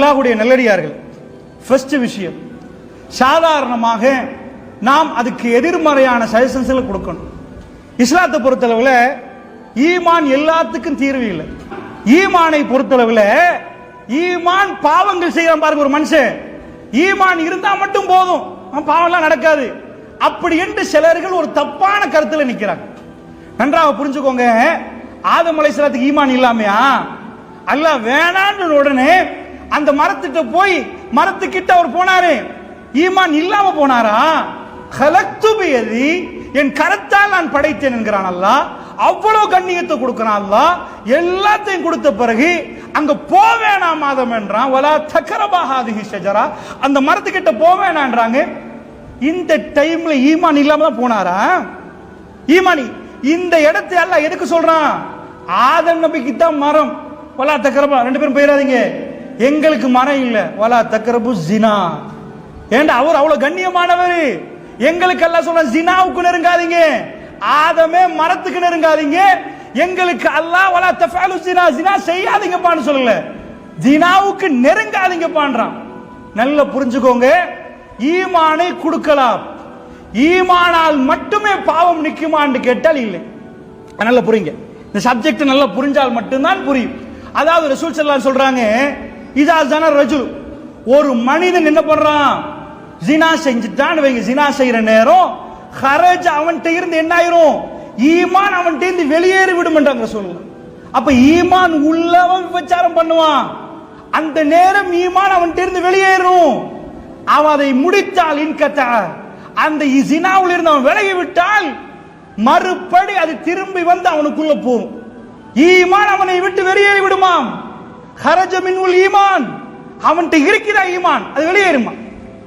அல்லாஹ்வுடைய நல்லடியார்கள். ஃபர்ஸ்ட் விஷயம் சாதாரணமாக நாம் அதுக்கு எதிர்மறையான சஜஷன்ஸ்களை கொடுக்கணும். இஸ்லாத்தை பொறுத்தளவில் ஈமான் எல்லாத்துக்கும் தீர்வு இல்லை. ஈமானை பொறுத்தளவில் ஈமான் பாவங்கள் செய்யறான் பாருங்க ஒரு மனுஷன். ஈமான் இருந்தா மட்டும் போதும். பாவம்லாம் நடக்காது. அப்படி என்று சிலர்கள் ஒரு தப்பான கருத்துல நிக்கிறாங்க. நன்றாக புரிஞ்சுக்கோங்க. ஆதம் அலைஹிஸ்ஸலாத்துக்கு ஈமான் இல்லாமையா? அல்ல வேணான்னு உடனே அந்த மரத்திட்ட போய் மரத்துக்கிட்ட அவர் போனாரு. ஈமான் இல்லாம போனாரா? கலக்துபியதி என் கரத்தால் நான் படைத்தேன் என்கிறான் அல்லாஹ் அவ்வளவு கண்ணியத்தை கொடுக்கிறான் அல்லாஹ் எல்லாத்தையும் கொடுத்த பிறகு அங்க போவேணா மாதம் என்றான். வலா தக்கரபாகாதிகி ஷஜரா. அந்த மரத்துக்கிட்ட போவேணான்றாங்க இந்த டைம்ல ஈமான் இல்லாம தான் போனாரா? ஈமானி இந்த இடத்தை எல்லாம் எதுக்கு சொல்றான்? ஆதம் நபிக்கு தான் மரம். வலா தக்கரபா ரெண்டு பேரும் போயிடாதீங்க. எங்களுக்கு மரம் இல்லை. வலா தக்கரபு ஜினா ஏண்டா அவர் அவ்வளவு கண்ணியமானவர். எங்களுக்கு எல்லாம் சொல்ற ஜினாவுக்கு நெருங்காதீங்க. ஆதமே மரத்துக்கு நெருங்காதீங்க. எங்களுக்கு அல்லாஹ் வலா தஃபாலு ஜினா ஜினா செய்யாதீங்கப்பான்னு சொல்லல. ஜினாவுக்கு நெருங்காதீங்கப்பான்றான். நல்லா புரிஞ்சுக்கோங்க. ஈமானை கொடுக்கலாம். ஈமானால் மட்டுமே பாவம் நிற்குமான்னு கேட்டால் இல்லை. நல்லா புரியுங்க. இந்த சப்ஜெக்ட் நல்லா புரிஞ்சால் மட்டும்தான் புரியும். அதாவது ரசூல் ஸல்லல்லாஹு சொல்றாங்க இதா ஜன ரஜு ஒரு மனிதன் என்ன பண்றான்? ஜினா செஞ்சுட்டான்னு வைங்க ஜினா செய்யற நேரம் ஹரஜ் அவன்கிட்ட இருந்து என்ன ஆயிரும்? ஈமான் அவன்கிட்ட இருந்து வெளியேறி விடுமென்றாங்க ரசூலுல்லாஹ். அப்ப ஈமான் உள்ளவன் விபச்சாரம் பண்ணுவான். அந்த நேரம் ஈமான் அவன்கிட்ட இருந்து வெளியேறும். அவன் அதை முடித்தால் இன்கத்தா அந்த இசினாவில் இருந்து அவன் விலகி விட்டால் மறுபடி அது திரும்பி வந்து அவனுக்குள்ள போகும். ஈமான் அவனை விட்டு வெளியேறி விடுமாம். ஹரஜ உள் ஈமான் அவன்கிட்ட இருக்கிற ஈமான். அது வெளியேறுமா?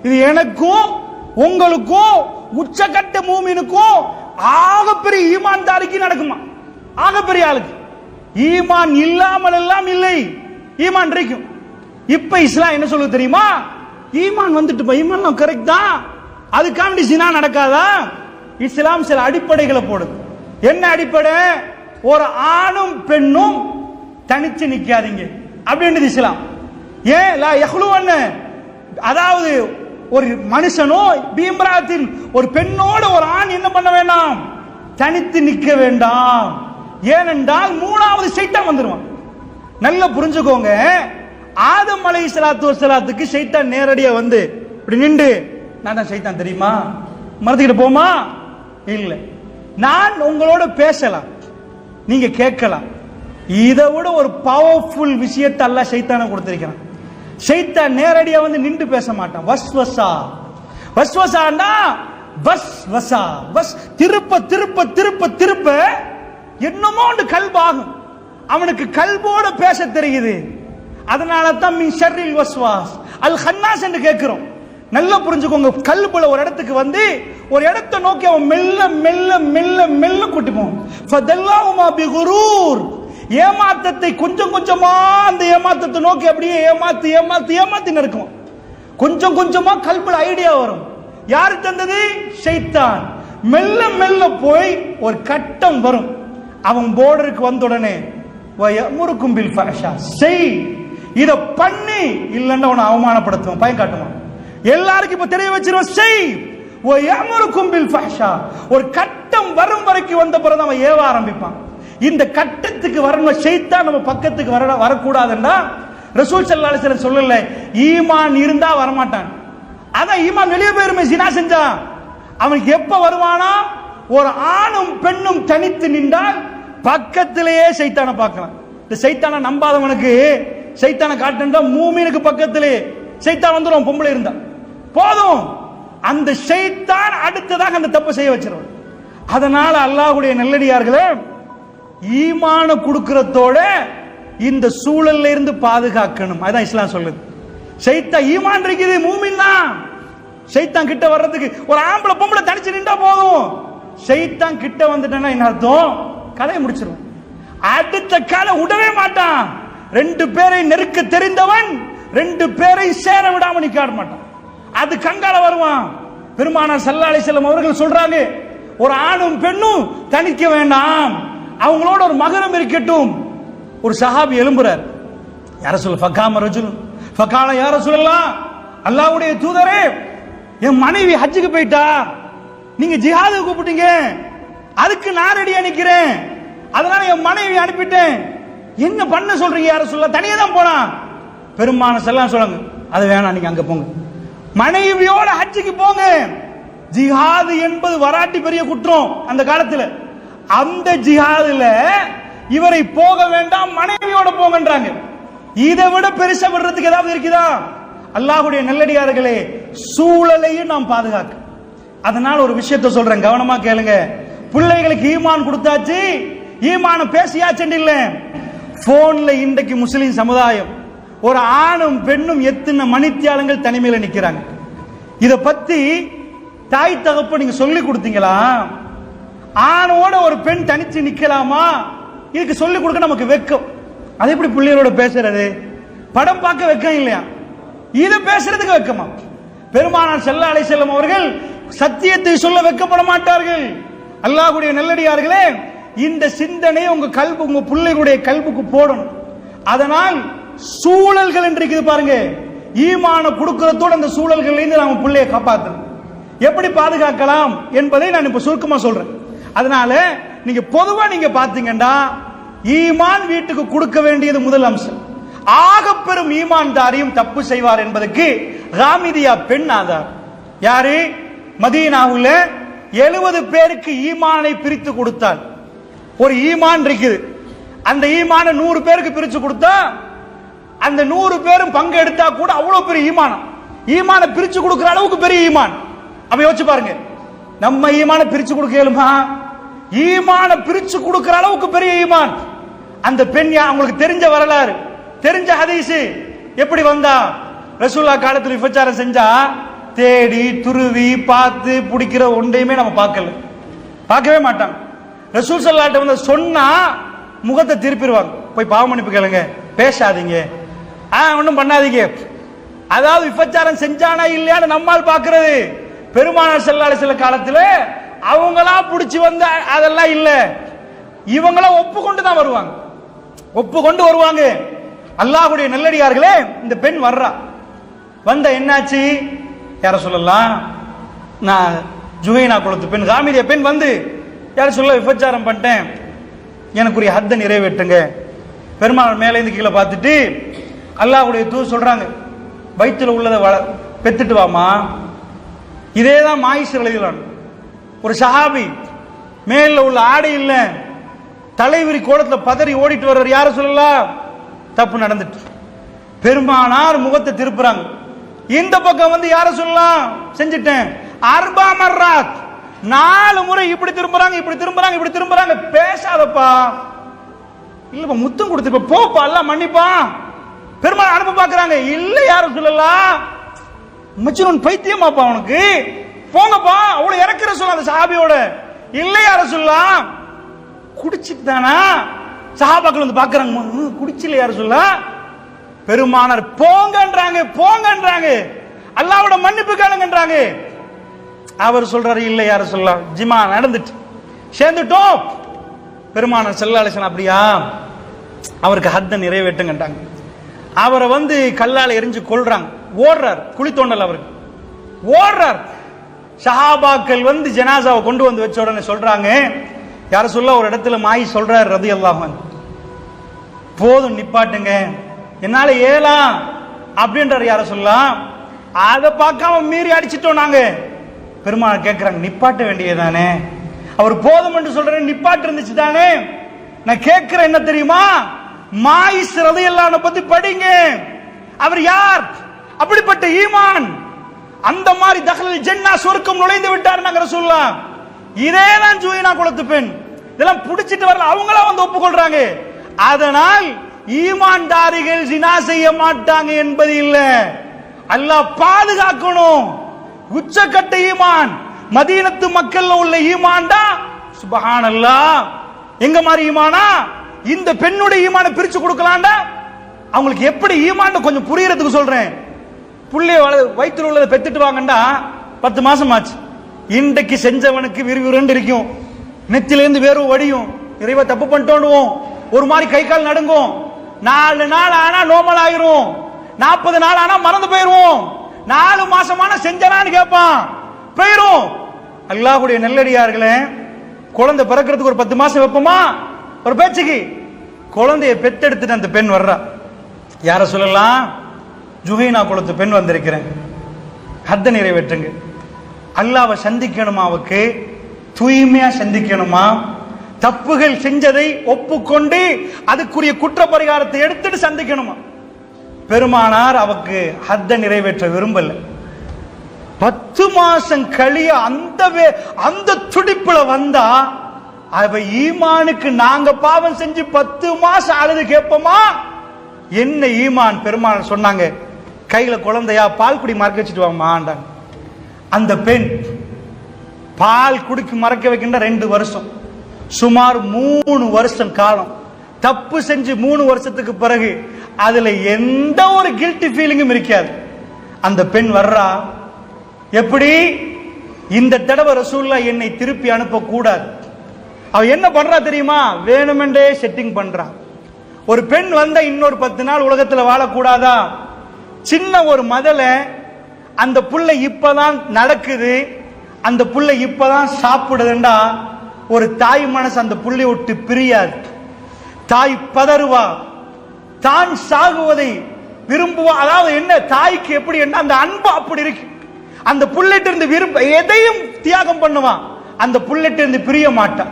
இது எனக்கும் உங்களுக்கும் உச்சகட்ட மூமினுக்கோ ஆகப்பெரிய ஈமான் தாரிக்கு நடக்குமா? ஆகப்பெரிய ஆளுக்கு. ஈமான் இல்லாமல் எல்லாம் இல்லை. ஈமான் இருக்கும் இப்ப இஸ்லாம் என்ன சொல்லுது தெரியுமா? ஈமான் வந்துட்டு ஈமான் கரெக்ட் தான். அதுக்காண்டி சினா நடக்காதா? இஸ்லாம் சில அடிப்படைகளை போடுது. என்ன அடிப்படை? ஒரு ஆணும் பெண்ணும் தனிச்சு நிக்காதீங்க. அப்படின்றது இஸ்லாம் ஏன்? லா யஹ்லுவன்னு அதாவது ஒரு மனுஷனோ பீம்ராத்தின் ஒரு பெண்ணோட ஒரு ஆண் என்ன பண்ண வேண்டாம்? தனித்து நிக்க வேண்டாம். ஏனென்றால் மூணாவது சைத்தான் வந்துருவான். நல்லா புரிஞ்சுக்கோங்க. ஆதம் அலை சலாத்து வசலாத்துக்கு சைத்தான் நேரடியா வந்து இப்படி நின்று நான் தான் சைத்தான் தெரியுமா? மறந்துக்கிட்டு போமா? இல்ல. நான் உங்களோட பேசலாம். நீங்க கேட்கலாம். இதை விட ஒரு பவர்ஃபுல் விஷயத்தை அல்ல சைத்தான கொடுத்திருக்கிறான். சைத்தான் நேரடியா வந்து நின்று பேச மாட்டான். வஸ்வசா. வஸ்வசான்னா வஸ் வசா வஸ் திருப்ப திருப்ப திருப்ப திருப்ப என்னமோ ஒன்று கல்பாகும். அவனுக்கு கல்போட பேச தெரியுது. அதனால தான் மின் ஷர்ரில் வஸ்வாஸ். அல் ஹன்னாஸ் என்று கேட்கிறோம். நல்லா புரிஞ்சுக்கோங்க. கல்புல ஒரு இடத்துக்கு வந்து ஒரு இடத்தை நோக்கி அவன் மெல்ல மெல்ல மெல்ல மெல்ல கூட்டி ஃபதல்லாஹுமா பிகுரூர் ஏமாத்தத்தை கொஞ்சம் கொஞ்சமா அந்த ஏமாத்தத்தை நோக்கி அப்படியே ஏமாத்து ஏமாத்து ஏமாத்தி நடக்கும் கொஞ்சம் கொஞ்சமா கல்புல ஐடியா வரும். யாரு தந்தது? ஷைத்தான். மெல்ல மெல்ல போய் ஒரு கட்டம் வரும். அவன் போர்டருக்கு வந்த உடனே முறுக்கும் பில் ஃபேஷா செய். இத பண்ணி இல்லைன்னா அவனை அவமானப்படுத்துவான். பயம் காட்டுவான். எல்லாருக்கும் இப்ப தெரிய வச்சிருவோம் செய். வயமுறுக்கும் கும்பில் ஃபேஷா ஒரு கட்டம் வரும் வரைக்கும் வந்த பிறகு அவன் ஏவ ஆரம்பிப்பான். இந்த கட்டத்துக்கு வரணும் ஷைத்தான் நம்ம பக்கத்துக்கு வர வரக்கூடாதுன்னா ரசூல் ஸல்லல்லாஹு சில சொல்லல ஈமான் இருந்தா வரமாட்டான். அதான் ஈமான் வெளியே போயிருமே சினா செஞ்சான் அவனுக்கு எப்ப வருவானா? ஒரு ஆணும் பெண்ணும் தனித்து நின்றால் பக்கத்திலேயே சைத்தானை பார்க்கலாம். இந்த சைத்தானை நம்பாதவனுக்கு சைத்தானை காட்டுன்றா மூமினுக்கு பக்கத்திலே சைத்தான் வந்துடும் பொம்பளை இருந்தா. போதும். அந்த சைத்தான் அடுத்ததாக அந்த தப்பு செய்ய வச்சிருவான். அதனால அல்லாஹுடைய நல்லடியார்களே ஈமான கொடுக்கறதோட இந்த சூழல்ல இருந்து பாதுகாக்கணும். அதான் இஸ்லாம் சொல்லுது. சைத்தா ஈமான் இருக்குது மூமின் தான். சைத்தான் கிட்ட வர்றதுக்கு ஒரு ஆம்பளை பொம்பளை தனிச்சு நின்றா போதும். சைத்தான் கிட்ட வந்துட்டேன்னா என்ன அர்த்தம்? கதையை முடிச்சிருவோம். அடுத்த காலை விடவே மாட்டான். ரெண்டு பேரை நெருக்க தெரிந்தவன் ரெண்டு பேரை சேர விடாம நிக்காட மாட்டான். அது கங்கால வருவான். பெருமானார் சல்லாலை செல்லம் அவர்கள் சொல்றாங்க ஒரு ஆணும் பெண்ணும் தனிக்க வேண்டாம். அவங்களோட ஒரு மகரம் இருக்கட்டும். ஒரு சஹாபி எழும்புறார். யார சொல்ல ஃபக்காம ரஜுல் ஃபக்கால யார சொல்லலாம் அல்லாவுடைய தூதரே என் மனைவி ஹஜ்ஜுக்கு போயிட்டா நீங்க ஜிஹாது கூப்பிட்டீங்க அதுக்கு நான் ரெடியா நிக்கிறேன் அதனால என் மனைவி அனுப்பிட்டேன். என்ன பண்ண சொல்றீங்க யார சொல்ல தனியே தான் போனா பெருமான செல்லாம் சொல்லுங்க அது வேணாம் நீங்க அங்க போங்க. மனைவியோட ஹஜ்ஜுக்கு போங்க. ஜிஹாது என்பது வராட்டி பெரிய குற்றம் அந்த காலத்துல. அந்த ஜிஹாதுல இவரை போக வேண்டாம் மனைவியோட போங்கன்றாங்க. இதை விட பெருசா விடுறதுக்கு ஏதாவது இருக்குதா? அல்லாஹுடைய நல்லடியார்களே சூழலையும் நாம் பாதுகாக்க. அதனால ஒரு விஷயத்த சொல்றேன் கவனமா கேளுங்க. பிள்ளைகளுக்கு ஈமான் கொடுத்தாச்சு ஈமான பேசியாச்சுன்னு இல்ல. போன்ல இன்றைக்கு முஸ்லிம் சமுதாயம் ஒரு ஆணும் பெண்ணும் எத்தனை மணித்தியாலங்கள் தனிமையில் நிற்கிறாங்க இதை பத்தி தாய் தகப்ப நீங்க சொல்லி கொடுத்தீங்களா? ஆணோட ஒரு பெண் தனிச்சு நிக்கலாமா? இதுக்கு சொல்லி கொடுக்க நமக்கு வெக்கம். அது எப்படி பிள்ளைகளோட பேசுறது? படம் பார்க்க வெக்கம் இல்லையா? இது பேசுறதுக்கு வெக்கமா? பெருமானார் செல்ல அலை செல்லும் அவர்கள் சத்தியத்தை சொல்ல வெக்கப்பட மாட்டார்கள். அல்லாஹுடைய நல்லடியார்களே இந்த சிந்தனை உங்க கல்பு உங்க பிள்ளைகளுடைய கல்புக்கு போடணும். அதனால் சூழல்கள் என்று பாருங்க. ஈமான கொடுக்கறதோடு அந்த சூழல்கள் இருந்து நாம பிள்ளையை காப்பாற்றணும் எப்படி பாதுகாக்கலாம் என்பதை நான் இப்ப சுருக்கமா சொல்றேன். அதனால நீங்க பொதுவா நீங்க பாத்தீங்கன்னா ஈமான் வீட்டுக்கு கொடுக்க வேண்டியது முதல் அம்சம். ஆக பெரும் ஈமான்தாரியும் தப்பு செய்வார் என்பதற்கு ராமிதியா பெண் ஆதார் யாரு? மதீனாவுல எழுபது பேருக்கு ஈமானை பிரித்து கொடுத்தாள். ஒரு ஈமான் இருக்குது. அந்த ஈமான நூறு பேருக்கு பிரிச்சு கொடுத்தா அந்த நூறு பேரும் பங்கு எடுத்தா கூட அவ்வளவு பெரிய ஈமானம் ஈமான பிரிச்சு கொடுக்கிற அளவுக்கு பெரிய ஈமான். அப்ப யோசிச்சு பாருங்க. நம்ம ஈமான பிரிச்சு கொடுக்க இயலுமா? ஈமான பிரிச்சு கொடுக்கிற அளவுக்கு பெரிய ஈமான். அந்த பெண் அவங்களுக்கு தெரிஞ்ச வரலாறு. தெரிஞ்ச ஹதீஸ். எப்படி வந்தா? ரசூல்லா காலத்தில் விபச்சாரம் செஞ்சா தேடி துருவி பார்த்து பிடிக்கிற ஒன்றையுமே நம்ம பார்க்கல. பார்க்கவே மாட்டாங்க. ரசூல் சல்லாட்ட வந்து சொன்னா முகத்தை திருப்பிடுவாங்க. போய் பாவ மன்னிப்பு கேளுங்க. பேசாதீங்க. ஆ ஒன்றும் பண்ணாதீங்க. அதாவது விபச்சாரம் செஞ்சானா இல்லையான்னு நம்மால் பார்க்கறது. பெருமானார் செல்லாட சில காலத்தில் அவங்களா பிடிச்சி வந்து அதெல்லாம் இல்ல. இவங்களா ஒப்புக்கொண்டு தான் வருவாங்க. ஒப்புக்கொண்டு வருவாங்க. அல்லாஹுடைய நல்லடியார்களே இந்த பெண் வர்றா. வந்த என்னாச்சு? யார சொல்லலாம் நான் ஜுகைனா குளத்து பெண் காமிதிய பெண் வந்து யார சொல்ல விபச்சாரம் பண்ணிட்டேன். எனக்குரிய ஹத்தை நிறைவேற்றுங்க. பெருமாள் மேலே இருந்து கீழே பார்த்துட்டு அல்லாஹுடைய தூ சொல்றாங்க வயிற்றுல உள்ளதை வள பெத்துட்டு வாமா இதே தான் மாயிஸ் எழுதிடலாம் ஒரு சஹாபி மேல உள்ள ஆடை இல்ல. தலைவிரி கோலத்துல பதறி ஓடிட்டு வர்றார். யார சொல்லலாம் தப்பு நடந்துட்டு. பெருமானார் முகத்தை திருப்புறாங்க. இந்த பக்கம் வந்து யார சொல்லலாம் செஞ்சுட்டேன். அர்பா மர்ராத். நாலு முறை இப்படி திரும்புறாங்க இப்படி திரும்புறாங்க இப்படி திரும்புறாங்க. பேசாதப்பா. இல்லப்பா முத்தம் கொடுத்துப்ப போப்பா எல்லாம் மன்னிப்பா. பெருமாள் அனுப்ப பாக்குறாங்க. இல்ல யாரும் சொல்லலாம் மச்சினன் பைத்தியமாப்பா அவனுக்கு. போங்கப்பா அவ்வளவு இறக்குற சொல்ல அந்த சஹாபியோட. இல்லையா யார சொல்லலாம் குடிச்சிட்டு தானா? சஹாபாக்கள் வந்து பாக்குறாங்க "ம், குடிச்சில யார சொல்ல பெருமானார் போங்கன்றாங்க போங்கன்றாங்க. அல்லாவோட மன்னிப்பு கேளுங்கன்றாங்க. அவர் சொல்றாரு இல்லை யார சொல்ல ஜிமா நடந்துட்டு. சேர்ந்துட்டோம். பெருமானார் செல்லாலேசன் அப்படியா? அவருக்கு ஹத்த நிறைவேற்றுங்கன்றாங்க அவரை வந்து கல்லால் எரிஞ்சு கொள்றாங்க ஓடுறார் குழி தோண்டல் அவருக்கு. ஓடுறார். ஷஹாபாக்கள் வந்து ஜனாசாவை கொண்டு வந்து வச்ச உடனே சொல்றாங்க யார சொல்ல ஒரு இடத்துல மாயி சொல்றாரு ரதி அல்லாமன் போதும் நிப்பாட்டுங்க. என்னால ஏலாம் அப்படின்றாரு யார சொல்லலாம் அதை பார்க்காம மீறி அடிச்சிட்டோம் நாங்க. பெருமாள் கேட்கிறாங்க நிப்பாட்ட வேண்டியதானே அவர் போதும் என்று சொல்ற நிப்பாட்டு இருந்துச்சு தானே. நான் கேட்கிறேன் என்ன தெரியுமா? மாயிஸ் ரதையல்லான பத்தி படிங்க. அவர் யார்? அப்படிப்பட்ட ஈமான். அந்த மாதிரி தகலில் ஜென்னா சொர்க்கம் நுழைந்து விட்டார் நாங்க சொல்லலாம் இதே தான் ஜூயினா குளத்து பெண். இதெல்லாம் பிடிச்சிட்டு வரல. அவங்களா வந்து ஒப்புக்கொள்றாங்க. அதனால் ஈமான்தாரிகள் ஜினா செய்ய மாட்டாங்க என்பது இல்ல. அல்லாஹ் பாதுகாக்கணும். உச்சக்கட்ட ஈமான். மதீனத்து மக்கள்ல உள்ள ஈமான்டா? சுபஹானல்லாஹ். எங்க மாதிரி ஈமானா? இந்த பெண்ணுடைய ஈமான பிரிச்சு கொடுக்கலாம்டா? அவங்களுக்கு எப்படி ஈமான் கொஞ்சம் புரியறதுக்கு சொல்றேன். புள்ளைய வள- வயிற்றுல உள்ளதை பெத்துட்டு வாங்கண்டா பத்து மாசம் ஆச்சு இன்றைக்கு செஞ்சவனுக்கு விறுவிறுன்னு இருக்கும். நெத்திலேருந்து வேர்வை வடியும். இறைவா தப்பு பண்ணிட்டோண்டுவோம் ஒரு மாதிரி கை கால் நடுங்கும். நாலு நாள் ஆனா நோமல் ஆயிரும். நாற்பது நாள் ஆனா மறந்து போயிருவோம். நாலு மாசமான செஞ்சனான்னு கேட்பான் போயிரும். அல்லாஹுடைய நெல்லடியார்களே குழந்தை பிறக்கிறதுக்கு ஒரு பத்து மாசம் வைப்போமா? ஒரு பேச்சுக்கு. குழந்தைய பெத்தெடுத்துட்டு அந்த பெண் வர்றா. யார சொல்லலாம்? ஜுஹைனா குலத்து பெண் வந்திருக்கிறேன். ஹத்த நிறைவேற்றுங்க. அல்லாவை சந்திக்கணுமா அவக்கு? தூய்மையா சந்திக்கணுமா? தப்புகள் செஞ்சதை ஒப்புக்கொண்டு அதுக்குரிய குற்ற பரிகாரத்தை எடுத்துட்டு சந்திக்கணுமா? பெருமானார் அவக்கு ஹத்த நிறைவேற்ற விரும்பல. பத்து மாசம் கழிய அந்த வே- அந்த துடிப்புல வந்தா அவ ஈமானுக்கு நாங்க பாவம் செஞ்சு பத்து மாசம் அழுது கேட்போமா? என்ன ஈமான்? பெருமாள் சொன்னாங்க கையில் குழந்தையா பால் குடி மறக்க வச்சுட்டு வாமாண்டாங்க அந்த பெண் பால் குடிக்கு மறக்க வைக்கின்ற ரெண்டு வருஷம். சுமார் மூணு வருஷம் காலம். தப்பு செஞ்சு மூணு வருஷத்துக்கு பிறகு அதுல எந்த ஒரு கில்ட்டி ஃபீலிங்கும் இருக்காது. அந்த பெண் வர்றா எப்படி? இந்த தடவை ரசூல்லா என்னை திருப்பி அனுப்ப கூடாது அவ என்ன பண்றா தெரியுமா? வேணுமென்றே செட்டிங் பண்றா. ஒரு பெண் வந்த இன்னொரு பத்து நாள் உலகத்துல வாழக்கூடாதா? சின்ன ஒரு மதலை அந்த புள்ள இப்பதான் நடக்குது அந்த புள்ள இப்பதான் சாப்பிடுதுண்டா ஒரு தாய் மனசு அந்த புள்ளை விட்டு பிரியாது. தாய் பதறுவா தான் சாகுவதை விரும்புவா அதாவது என்ன தாய்க்கு எப்படி என்ன அந்த அன்பு அப்படி இருக்கு. அந்த புள்ளிட்டு இருந்து விரும்ப எதையும் தியாகம் பண்ணுவான் அந்த புள்ளிட்டு இருந்து பிரிய மாட்டான்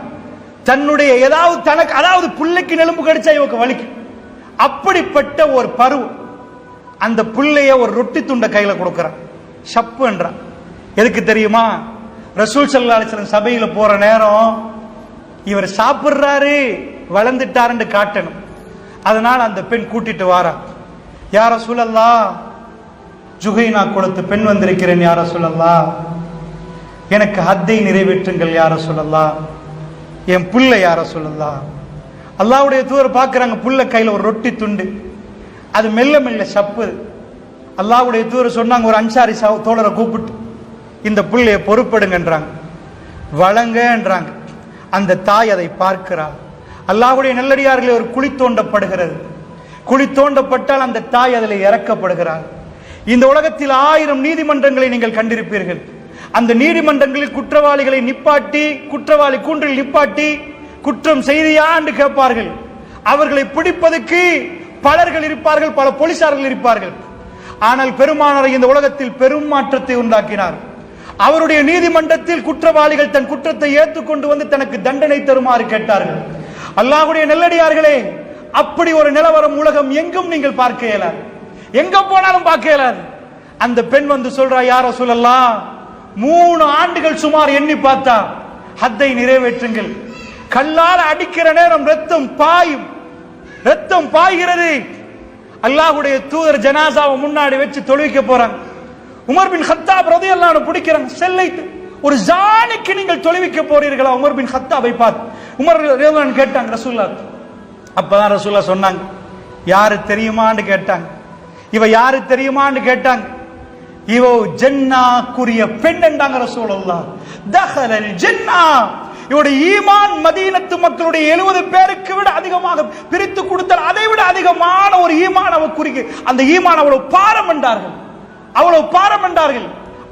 தன்னுடைய ஏதாவது தனக்கு அதாவது புள்ளைக்கு நெலும்பு கடிச்சா இவக்கு வலிக்கும் அப்படிப்பட்ட ஒரு பருவம். அந்த பிள்ளைய ஒரு ரொட்டி துண்டை கையில கொடுக்கறான். ஷப்புன்றான் எதுக்கு தெரியுமா? ரசூல் சல்லா அலிஸ்லாம் சபையில போற நேரம் இவர் சாப்பிடுறாரு வளர்ந்துட்டாருன்னு காட்டணும். அதனால் அந்த பெண் கூட்டிட்டு வாரா. யார சூழல்லா ஜுகைனா குளத்து பெண் வந்திருக்கிறேன் யார சொல்லல்லா எனக்கு ஹத்தை நிறைவேற்றுங்கள் யார சொல்லல்லா என் புள்ள யார சொல்லல்லா அல்லாவுடைய தூதர் பார்க்குறாங்க புள்ள கையில ஒரு ரொட்டி துண்டு. அது மெல்ல மெல்ல சப்பு. அல்லாவுடைய தூர சொன்னாங்க ஒரு அன்சாரி சா தோழரை கூப்பிட்டு இந்த புள்ளைய பொறுப்படுங்கன்றாங்க. வழங்கன்றாங்க. அந்த தாய் அதை பார்க்கிறார் அல்லாஹ்வுடைய நல்லடியார்களே ஒரு குழி தோண்டப்படுகிறது. குழி தோண்டப்பட்டால் அந்த தாய் அதில் இறக்கப்படுகிறார் இந்த உலகத்தில் ஆயிரம் நீதிமன்றங்களை நீங்கள் கண்டிருப்பீர்கள். அந்த நீதிமன்றங்களில் குற்றவாளிகளை நிப்பாட்டி குற்றவாளி கூன்றில் நிப்பாட்டி குற்றம் செய்தியா என்று கேட்பார்கள். அவர்களை பிடிப்பதற்கு பலர்கள் இருப்பார்கள் பல போலீசார்கள் இருப்பார்கள். ஆனால் பெருமானார் இந்த உலகத்தில் பெரும் மாற்றத்தை உண்டாக்கினார். அவருடைய நீதிமன்றத்தில் குற்றவாளிகள் தன் குற்றத்தை ஏற்றுக்கொண்டு வந்து தனக்கு தண்டனை தருமாறு கேட்டார்கள். அல்லாஹுடைய நெல்லடியார்களே அப்படி ஒரு நிலவரம் உலகம் எங்கும் நீங்கள் பார்க்க இயலாது. எங்க போனாலும் பார்க்க இயலாது. அந்த பெண் வந்து சொல்றா யார சொல்லலாம் மூணு ஆண்டுகள் சுமார் எண்ணி பார்த்தா ஹத்தை நிறைவேற்றுங்கள். கல்லால் அடிக்கிற நேரம் ரத்தம் பாயும். ரத்தம் பாய்கிறது. அல்லாஹுடைய தூதர் ஜனாசாவை முன்னாடி வச்சு தொழுவிக்க போறாங்க. உமர் பின் ஹத்தாப் ரதியல்லாஹு அன்ஹு பிடிக்கிறாங்க. செல்லை ஒரு ஜானிக்கு நீங்கள் தொழுவிக்க போறீர்களா? உமர் பின் ஹத்தாபை பார்த்து. உமர் ரலியல்லாஹு கேட்டாங்க ரசூல்லா அப்பதான் ரசூல்லா சொன்னாங்க யாரு தெரியுமான்னு கேட்டாங்க. இவ யாரு தெரியுமான்னு கேட்டாங்க. இவ ஜென்னாக்குரிய பெண் என்றாங்க ரசூலுல்லாஹ். தஹலல் ஜென்னா. இவருடைய ஈமான் மதீனத்து மக்களுடைய எழுபது பேருக்கு விட அதிகமாக பிரித்து கொடுத்தால் அதை விட அதிகமான ஒரு ஈமான் அவ குறிக்கு அந்த ஈமான் அவ்வளவு பாரம் என்றார்கள். அவ்வளவு பாரம் என்றார்கள்.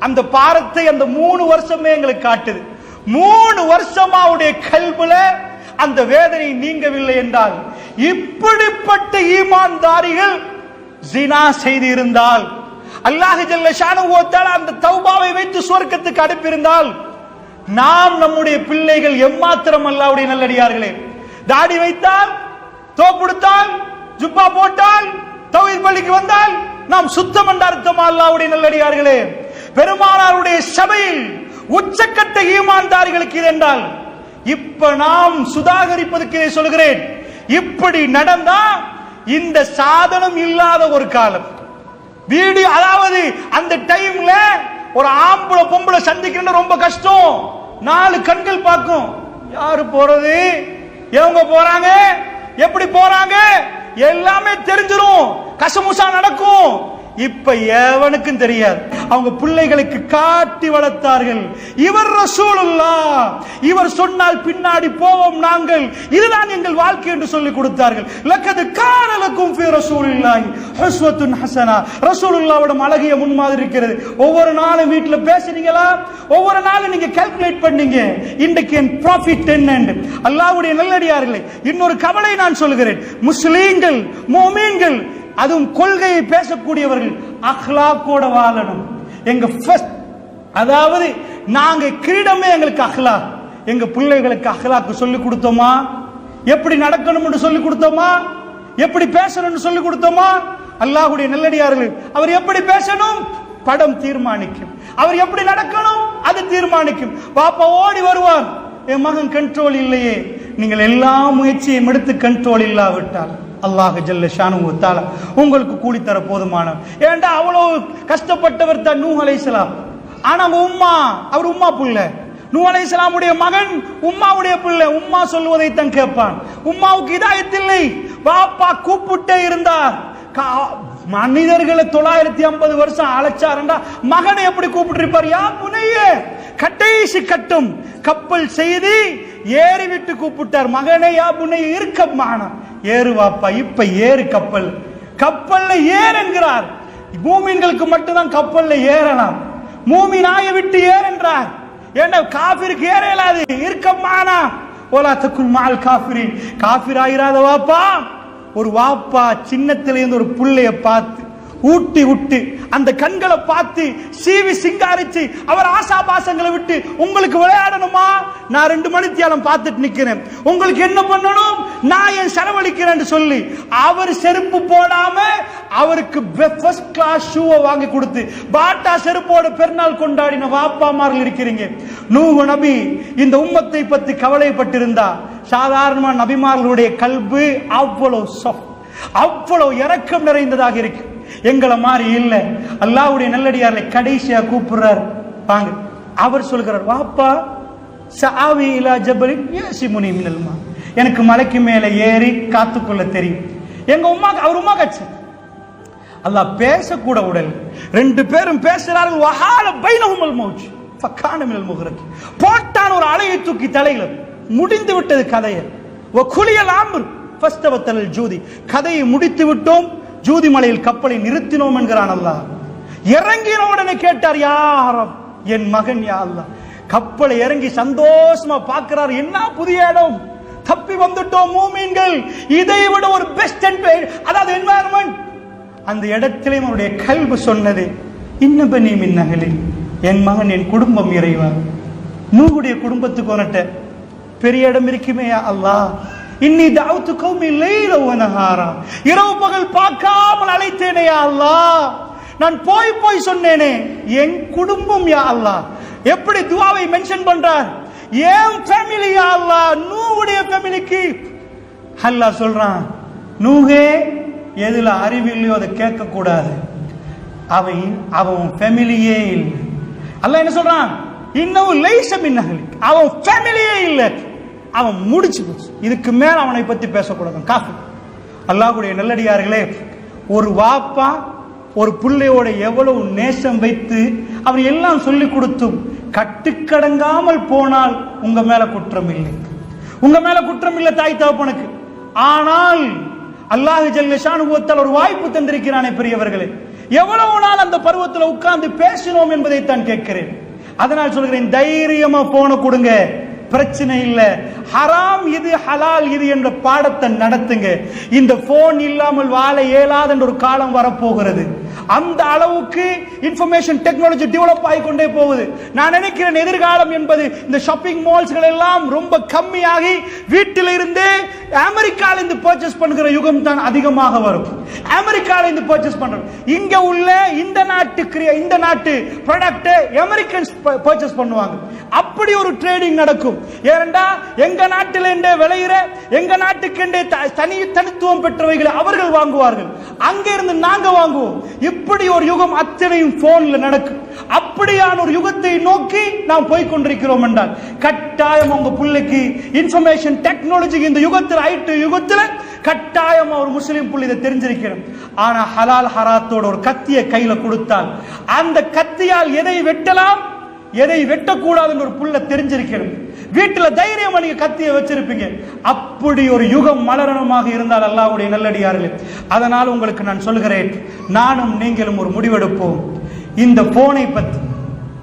அந்த பாரத்தை அந்த மூணு வருஷமே எங்களுக்கு காட்டுது. மூணு வருஷமா அவருடைய கல்புல அந்த வேதனை நீங்கவில்லை என்றால் இப்படிப்பட்ட ஈமான்தாரிகள் ஜினா செய்து இருந்தால் அல்லாஹ் ஜல்ல ஷானு அந்த தௌபாவை வைத்து சுவர்க்கத்துக்கு அனுப்பியிருந்தால் நாம் நம்முடைய பிள்ளைகள் எம்மாத்திரம் அல்லாவுடைய நல்லடியார்களே. தாடி வைத்தால் தோப்புடுத்தால் ஜுப்பா போட்டால் தவிர் பள்ளிக்கு வந்தால் நாம் சுத்தம் என்ற அர்த்தமா அல்லாவுடைய நல்லடியார்களே. பெருமானாருடைய சபையில் உச்சக்கட்ட ஈமான்தாரிகளுக்கு இது என்றால் இப்ப நாம் சுதாகரிப்பதற்கு இதை சொல்கிறேன். இப்படி நடந்தா இந்த சாதனம் இல்லாத ஒரு காலம். வீடு அதாவது அந்த டைம்ல ஒரு ஆம்பளை பொம்பளை சந்திக்கிறேன்னு ரொம்ப கஷ்டம். நாலு கண்கள் பார்க்கும். யாரு போறது? எவங்க போறாங்க? எப்படி போறாங்க? எல்லாமே தெரிஞ்சிடும் கசமுசா நடக்கும். இப்ப எவனுக்கும் தெரியாது. அவங்க பிள்ளைகளுக்கு காட்டி வளர்த்தார்கள். இவர் ரசூலுல்லா இவர் சொன்னால் பின்னாடி போவோம் நாங்கள். இதுதான் எங்கள் வாழ்க்கை என்று சொல்லி கொடுத்தார்கள். லக்கது காணலுக்கும் ஃபி ரசூலில்லாஹி ஹஸ்வத்துன் ஹசனா. ரசூலுல்லாவோட அழகிய முன்மாதிரி இருக்கிறது. ஒவ்வொரு நாளும் வீட்டுல பேசுறீங்களா ஒவ்வொரு நாளும் நீங்க கால்குலேட் பண்ணீங்க. இன்றைக்கு என் ப்ராஃபிட் என்ன அல்லாஹ்வுடைய நல்லடியார்களே இன்னொரு கவலை நான் சொல்கிறேன் முஸ்லீம்கள் மோமீன்கள் அதுவும் கொள்கையை பேசக்கூடியவர்கள் அஹ்லாக்கோட வாழணும். எங்க ஃபர்ஸ்ட் அதாவது நாங்க கிரீடமே எங்களுக்கு அஹ்லா எங்க பிள்ளைகளுக்கு அஹ்லாக்கு சொல்லி கொடுத்தோமா? எப்படி நடக்கணும்னு சொல்லி கொடுத்தோமா? எப்படி பேசணும்னு சொல்லி கொடுத்தோமா? அல்லாஹுடைய நல்லடியார்கள் அவர் எப்படி பேசணும்? படம் தீர்மானிக்கும். அவர் எப்படி நடக்கணும்? அது தீர்மானிக்கும். பாப்பா ஓடி வருவார் என் மகன் கண்ட்ரோல் இல்லையே. நீங்கள் எல்லா முயற்சியும் எடுத்து கண்ட்ரோல் இல்லாவிட்டால் அல்லாஹ் ஜல்ல ஷானுத்தால உங்களுக்கு கூலி தர போதுமான ஏண்டா அவ்வளவு கஷ்டப்பட்டவர் தான் நூ அலைசலாம் ஆனா அவங்க உம்மா அவர் உம்மா புள்ள. நூ அலைசலாமுடைய மகன் உம்மாவுடைய பிள்ளை. உம்மா சொல்வதை தான் கேட்பான். உம்மாவுக்கு இதாயத்தில்லை பாப்பா கூப்பிட்டே இருந்தார் கா- மனிதர்களை தொள்ளாயிரத்தி ஐம்பது வருஷம் அழைச்சாருண்டா மகனை எப்படி கூப்பிட்டு இருப்பார் யா புனையே கடைசி கட்டும் கப்பல் செய்து ஏறிவிட்டு கூப்பிட்டார். மகனை புன்னை இருக்க இருக்கமான ஏறு வாப்பா இப்ப ஏறு கப்பல். கப்பல்ல ஏறு என்கிறார் மட்டும்தான் கப்பல்ல ஏறலாம். மூமி நாயை விட்டு ஏறென்றார். ஏன்னா காபிருக்கு ஏற இயலாது. இருக்கமானா ஓலா தக்குல் மால் காபிரி காபிர் ஆயிராத வாப்பா. ஒரு வாப்பா சின்னத்திலேருந்து ஒரு புள்ளைய பார்த்து ஊட்டி விட்டு அந்த கண்களை பார்த்து சீவி சிங்காரிச்சு அவர் ஆசா பாசங்களை விட்டு உங்களுக்கு விளையாடணுமா? நான் ரெண்டு மணி தியாலம் பார்த்துட்டு நிக்கிறேன். உங்களுக்கு என்ன பண்ணணும்? நான் என் செலவழிக்கிறேன் சொல்லி அவர் செருப்பு போடாம அவருக்கு ஃபர்ஸ்ட் கிளாஸ் ஷூவை வாங்கி கொடுத்து பாட்டா செருப்போட பெருநாள் கொண்டாடின வாப்பாமார்கள் இருக்கிறீங்க. நூஹு நபி இந்த உம்மத்தை பத்தி கவலைப்பட்டிருந்தா சாதாரணமா நபிமார்களுடைய கல்பு அவ்வளவு soft, அவ்வளவு இரக்கம் நிறைந்ததாக இருக்கு. எங்களை மாதிரி இல்லை. அல்லாஹ்வுடைய நல்லடியார்களை கடைசியா கூப்பிடுறார். வாங்க. அவர் சொல்கிறார் வாப்பா சாவி இலா ஜபலின் ஏசி முனி மின்னல்மா எனக்கு மலைக்கு மேல ஏறி காத்துக்கொள்ள தெரியும். எங்க உமா அவர் உமா கட்சி. அல்லாஹ் பேசக்கூட உடல். ரெண்டு பேரும் பேசுறார்கள். வஹால பைனஹுமல் மௌஜ். ஃபக்கான மினல் முகரத் போட்டான் ஒரு அலையை தூக்கி தலையில. முடிந்து விட்டது கதையை. ஒ குளியல் ஆம்பு ஃபஸ்தவத்தல் ஜூதி. கதையை முடித்து விட்டோம் ஜூதிமலையில் கப்பலை நிறுத்தினோம் என்கிறான் அல்லாஹ். இறங்கின உடனே கேட்டார் யாரம் என் மகன் யா அல்லா கப்பலை இறங்கி சந்தோஷமா பார்க்கிறார் என்ன புதிய இடம்? தப்பி வந்துட்டோம் மூமீன்கள். இதை விட ஒரு பெஸ்ட் அதாவது என்வாயர்மெண்ட் அந்த இடத்திலே அவருடைய கல்வி சொன்னது இன்னபனி மின்னகலில் என் மகன் என் குடும்பம் இறைவா. நூகுடைய குடும்பத்துக்கு வரட்ட பெரிய இடம் இருக்குமே யா அல்லாஹ். இன்னி தாவத்து கௌமி லைல வனஹாரா இரவு பகல் பார்க்காமல் அழைத்தேனே அல்லா நான் போய் போய் சொன்னேனே என் குடும்பம் யா அல்லாஹ். எப்படி துவாவை மென்ஷன் பண்றார்? என் ஃபேமிலி யா அல்லா நூவுடைய ஃபேமிலிக்கு அல்லா சொல்றான் நூகே எதுல அறிவு இல்லையோ அதை கேட்க கூடாது அவன் அவன் ஃபேமிலியே இல்லை. அல்ல என்ன சொல்றான்? இன்னும் லைசம் மின்னகலி அவன் ஃபேமிலியே இல்லை. அவன் முடிச்சு போச்சு. இதுக்கு மேல அவனை பத்தி பேசக்கூடாது. காஃபி. அல்லாஹுடைய நல்லடியார்களே ஒரு வாப்பா ஒரு பிள்ளையோட எவ்வளவு நேசம் வைத்து அவர் எல்லாம் சொல்லி கொடுத்தும் கட்டுக்கடங்காமல் போனால் உங்க மேல குற்றம் இல்லை. உங்க மேல குற்றம் இல்லை தாய் தகப்பனுக்கு. ஆனால் அல்லாஹ் ஜல்லஷானுபவத்தால் ஒரு வாய்ப்பு தந்திருக்கிறானே பெரியவர்களே. எவ்வளவு நாள் அந்த பருவத்தில் உட்கார்ந்து பேசினோம் என்பதை தான் கேட்கிறேன். அதனால் சொல்கிறேன் தைரியமா போன கொடுங்க. பிரச்சனை இல்ல. ஹராம் இது ஹலால் இது என்ற பாடத்தை நடத்துங்க. இந்த போன் இல்லாமல் வாழ இயலாத என்ற ஒரு காலம் வரப்போகிறது. அந்த அளவுக்கு இன்ஃபர்மேஷன் டெக்னாலஜி டெவலப் ஆகிக்கொண்டே போகுது. நான் நினைக்கிறேன் எதிர்காலம் என்பது இந்த ஷாப்பிங் மால்ஸ்கள் எல்லாம் ரொம்ப கம்மியாகி வீட்டில் இருந்தே அமெரிக்கால இருந்து பர்ச்சேஸ் பண்ணுகிற யுகம் தான் அதிகமாக வரும். அமெரிக்கால இருந்து பர்ச்சேஸ் பண்றோம். இங்க உள்ள இந்த நாட்டு இந்த நாட்டு ப்ராடக்ட் அமெரிக்கன்ஸ் பர்ச்சேஸ் பண்ணுவாங்க. அப்படி ஒரு ட்ரேடிங் நடக்கும். ஏனென்றா எங்க நாட்டிலே விளையிற எங்க நாட்டுக்கென்றே த- தனி தனித்துவம் பெற்றவைகளை அவர்கள் வாங்குவார்கள். அங்க இருந்து நாங்க வாங்குவோம். இப்படி ஒரு யுகம் அத்தனையும் போன்ல நடக்கும் அப்படியான ஒரு யுகத்தை நோக்கி நாம் போய் கொண்டிருக்கிறோம் என்றால் கட்டாயம் உங்க பிள்ளைக்கு இன்ஃபர்மேஷன் டெக்னாலஜி இந்த யுகத்தில் ஐட்டு யுகத்தில் கட்டாயம் ஒரு முஸ்லிம் புள்ளி இதை தெரிஞ்சிருக்கணும். ஆனா ஹலால் ஹராத்தோட ஒரு கத்தியை கையில கொடுத்தால் அந்த கத்தியால் எதை வெட்டலாம் எதை வெட்டக்கூடாதுன்னு ஒரு புள்ள தெரிஞ்சிருக்கணும். வீட்டுல தைரியமா நீங்க கத்தியை வச்சிருப்பீங்க. அப்படி ஒரு யுகம் மலரணமாக இருந்தால் அல்லாவுடைய நல்லடியார்களே அதனால் உங்களுக்கு நான் சொல்கிறேன் நானும் நீங்களும் ஒரு முடிவெடுப்போம். இந்த போனை பத்தி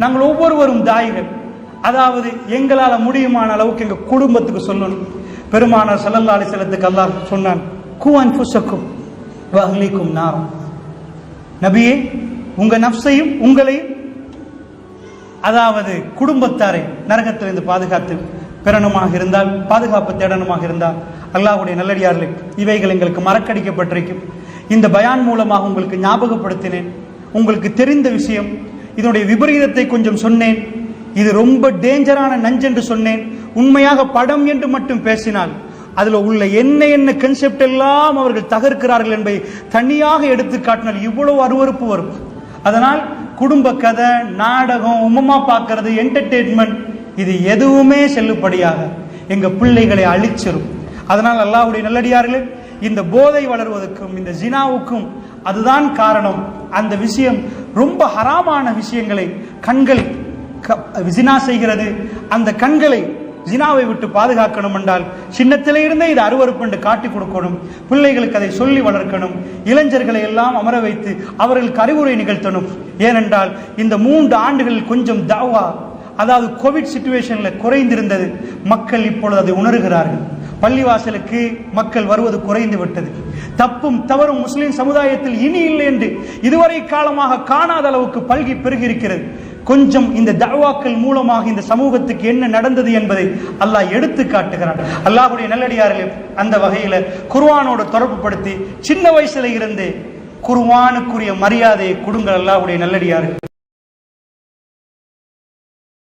நாங்கள் ஒவ்வொருவரும் தாய்கள் அதாவது எங்களால முடியுமான அளவுக்கு எங்க குடும்பத்துக்கு சொல்லணும். பெருமானார் ஸல்லல்லாஹு செல்லத்துக்கு அல்லாஹ் சொன்னான் கு அன்ஃபுஸக்கும் வஹ்லிக்கும் நாரம். நபியே உங்க நப்சையும் உங்களையும் அதாவது குடும்பத்தாரை நரகத்திலிருந்து பாதுகாத்து பெறணுமாக இருந்தால் பாதுகாப்பு தேடணுமாக இருந்தால் அல்லாஹுடைய நல்லடியார்களே இவைகள் எங்களுக்கு மறக்கடிக்கப்பட்டிருக்கும். இந்த பயான் மூலமாக உங்களுக்கு ஞாபகப்படுத்தினேன். உங்களுக்கு தெரிந்த விஷயம் இதனுடைய விபரீதத்தை கொஞ்சம் சொன்னேன். இது ரொம்ப டேஞ்சரான நஞ்சென்று சொன்னேன். உண்மையாக படம் என்று மட்டும் பேசினால் அதில் உள்ள என்ன என்ன கன்செப்ட் எல்லாம் அவர்கள் தகர்க்கிறார்கள் என்பதை தனியாக எடுத்து காட்டினால் இவ்வளவு அருவருப்பு வரும். அதனால் குடும்ப கதை நாடகம் உமமா பார்க்கறது என்டர்டெயின்மெண்ட் இது எதுவுமே செல்லுபடியாக எங்க பிள்ளைகளை அழிச்சிரும். அதனால் அல்லாவுடைய நல்லடியார்களே இந்த போதை வளர்வதற்கும் இந்த ஜினாவுக்கும் அதுதான் காரணம். அந்த விஷயம் ரொம்ப ஹராமான விஷயங்களை கண்கள் க- ஜினா செய்கிறது. அந்த கண்களை ஜினாவை விட்டு பாதுகாக்கணும் என்றால் சின்னத்திலே இருந்தே இது அருவருப்பு என்று காட்டி கொடுக்கணும். பிள்ளைகளுக்கு அதை சொல்லி வளர்க்கணும். இளைஞர்களை எல்லாம் அமர வைத்து அவர்களுக்கு அறிவுரை நிகழ்த்தணும். ஏனென்றால் இந்த மூன்று ஆண்டுகளில் கொஞ்சம் தாவா அதாவது கோவிட் சுச்சுவேஷனில் குறைந்திருந்தது. மக்கள் இப்பொழுது அதை உணர்கிறார்கள். பள்ளிவாசலுக்கு மக்கள் வருவது குறைந்து விட்டது. தப்பும் தவறும் முஸ்லிம் சமுதாயத்தில் இனி இல்லை என்று இதுவரை காலமாக காணாத அளவுக்கு பல்கி பெருகி இருக்கிறது. கொஞ்சம் இந்த தவாக்கள் மூலமாக இந்த சமூகத்துக்கு என்ன நடந்தது என்பதை அல்லாஹ் எடுத்து காட்டுகிறான். அல்லாஹுடைய நல்லடியார்கள் அந்த வகையில குர்வானோட தொடர்புபடுத்தி சின்ன வயசுல இருந்தே குர்வானுக்குரிய மரியாதையை கொடுங்கள் அல்லாஹுடைய நல்லடியார்கள்.